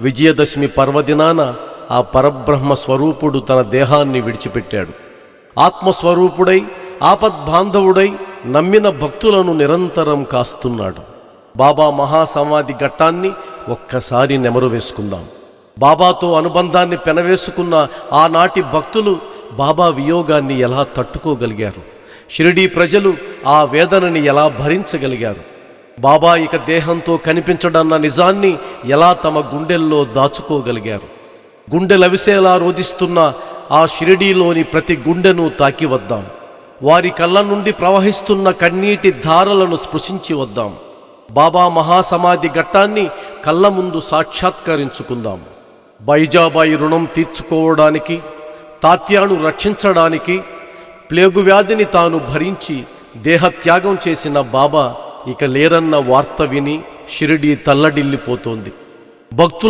విజయదశమి పర్వదినాన ఆ పరబ్రహ్మ స్వరూపుడు తన దేహాన్ని విడిచిపెట్టాడు. ఆత్మస్వరూపుడై ఆపద్బాంధవుడై నమ్మిన భక్తులను నిరంతరం కాస్తున్నాడు. బాబా మహాసమాధి ఘట్టాన్ని ఒక్కసారి నెమరు వేసుకుందాం. బాబాతో అనుబంధాన్ని పెనవేసుకున్న ఆనాటి భక్తులు బాబా వియోగాన్ని ఎలా తట్టుకోగలిగారు? షిరిడీ ప్రజలు ఆ వేదనని ఎలా భరించగలిగారు? బాబా ఇక దేహంతో కనిపించడన్న నిజాన్ని ఎలా తమ గుండెల్లో దాచుకోగలిగారు? గుండెలవిసేలా రోధిస్తున్న ఆ షిరిడీలోని ప్రతి గుండెను తాకి వద్దాం వారి కళ్ళ నుండి ప్రవహిస్తున్న కన్నీటి ధారలను స్పృశించి వద్దాం. బాబా మహాసమాధి ఘట్టాన్ని కళ్ళ ముందు సాక్షాత్కరించుకుందాం. బైజాబాయి రుణం తీర్చుకోవడానికి తాత్యాను రక్షించడానికి ప్లేగు వ్యాధిని తాను భరించి దేహత్యాగం చేసిన బాబా ఇక లేరన్న వార్త విని షిరిడి తల్లడిల్లిపోతోంది. భక్తుల